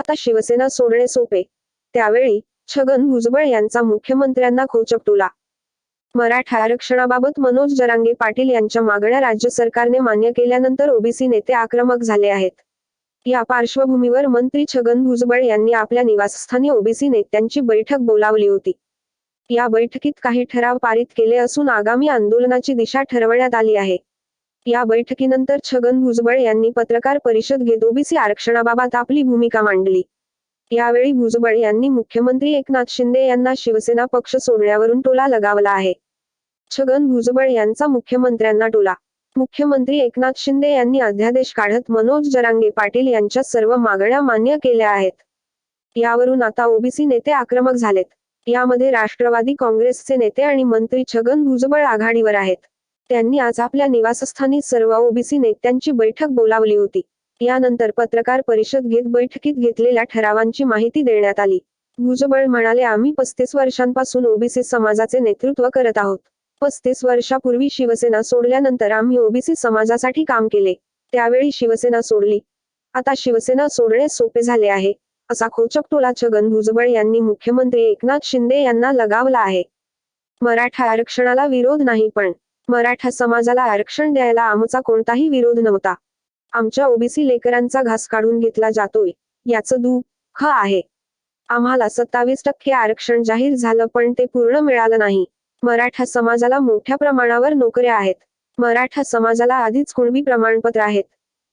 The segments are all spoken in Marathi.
आता शिवसेना सोडणे सोपे. त्यावेळी छगन भुजबळ यांचा मुख्यमंत्र्यांना खोचकटुला मराठा आरक्षणाबाबत मनोज जरांगे पाटील यांच्या मागण्या राज्य सरकारने मान्य केल्यानंतर ओबीसी नेते आक्रमक झाले आहेत. या पार्श्वभूमीवर मंत्री छगन भुजबळ यांनी आपल्या निवासस्थानी ओबीसी नेत्यांची बैठक बोलावली होती. या बैठकीत काही ठराव पारित केले असून आगामी आंदोलनाची दिशा ठरवण्यात आली आहे. या बैठकीनंतर छगन भुजबळ यांनी पत्रकार परिषद घेत ओबीसी आरक्षणाबाबत आपली भूमिका मांडली. यावेळी भुजबळ यांनी मुख्यमंत्री एकनाथ शिंदे यांना शिवसेना पक्ष सोडण्यावरून टोला लगावला आहे. छगन भुजबळ यांचा मुख्यमंत्र्यांना टोला. मुख्यमंत्री एकनाथ शिंदे यांनी अध्यादेश काढत मनोज जरांगे पाटील यांच्या सर्व मागण्या मान्य केल्या आहेत. यावरून आता ओबीसी नेते आक्रमक झालेत. यामध्ये राष्ट्रवादी काँग्रेसचे नेते आणि मंत्री छगन भुजबळ आघाडीवर आहेत. त्यांनी आज आपल्या निवासस्थानी सर्व ओबीसी नेत्यांची बैठक बोलावली होती. यानंतर पत्रकार परिषद घेत बैठकीत घेतलेल्या ठरावांची माहिती देण्यात आली. भुजबळ म्हणाले आम्ही पस्तीस वर्षांपासून ओबीसी समाजाचे नेतृत्व करत आहोत. पस्तीस वर्षापूर्वी शिवसेना सोडल्यानंतर आम्ही ओबीसी समाजासाठी काम केले. त्यावेळी शिवसेना सोडली. आता शिवसेना सोडणे सोपे झाले आहे. असा खोचकटोला छगन भुजबळ यांनी मुख्यमंत्री एकनाथ शिंदे यांना लगावला आहे. मराठा आरक्षणाला विरोध नाही पण मराठा समाजाला आरक्षण द्यायला आमचा कोणताही विरोध नव्हता. आमच्या ओबीसी लेकरांचा घास काढून घेतला जातोय याचं दुःख आहे. आम्हाला सत्तावीस टक्के आरक्षण जाहीर झालं पण ते पूर्ण मिळालं नाही. मराठा समाजाला मोठ्या प्रमाणावर नोकऱ्या आहेत. मराठा समाजाला आधीच कुणबी प्रमाणपत्र आहेत.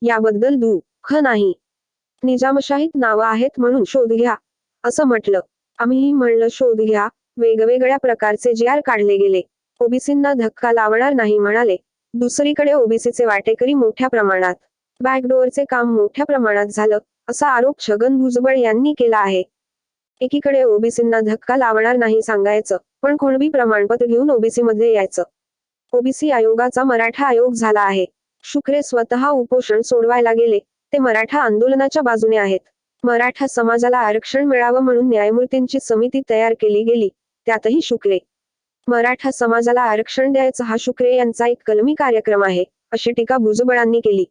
याबद्दल दुःख नाही. निजामशाहीत नावं आहेत म्हणून शोध घ्या असं म्हटलं. आम्हीही म्हणलं शोध घ्या. वेगवेगळ्या प्रकारचे जी आर काढले गेले. ओबीसींना धक्का लावणार नाही म्हणाले. दुसरीकडे ओबीसीचे वाटेकरी मोठ्या प्रमाणात बॅकडोअरचे काम मोठ्या प्रमाणात झालं असा आरोप छगन भुजबळ यांनी केला आहे. एकीकडे ओबीसींना धक्का लावणार नाही सांगायचं पण कोणबी प्रमाणपत्र घेऊन ओबीसी मध्ये यायचं. ओबीसी आयोगाचा मराठा आयोग झाला आहे. शुक्रे स्वतः उपोषण सोडवायला गेले ते मराठा आंदोलनाच्या बाजूने आहेत. मराठा समाजाला आरक्षण मिळावं म्हणून न्यायमूर्तींची समिती तयार केली गेली त्यातही शुक्रे मराठा समाजाला आरक्षण द्यायचा हा शुक्रे यांचा एक कलमी कार्यक्रम आहे अशी टीका भुजबळांनी केली.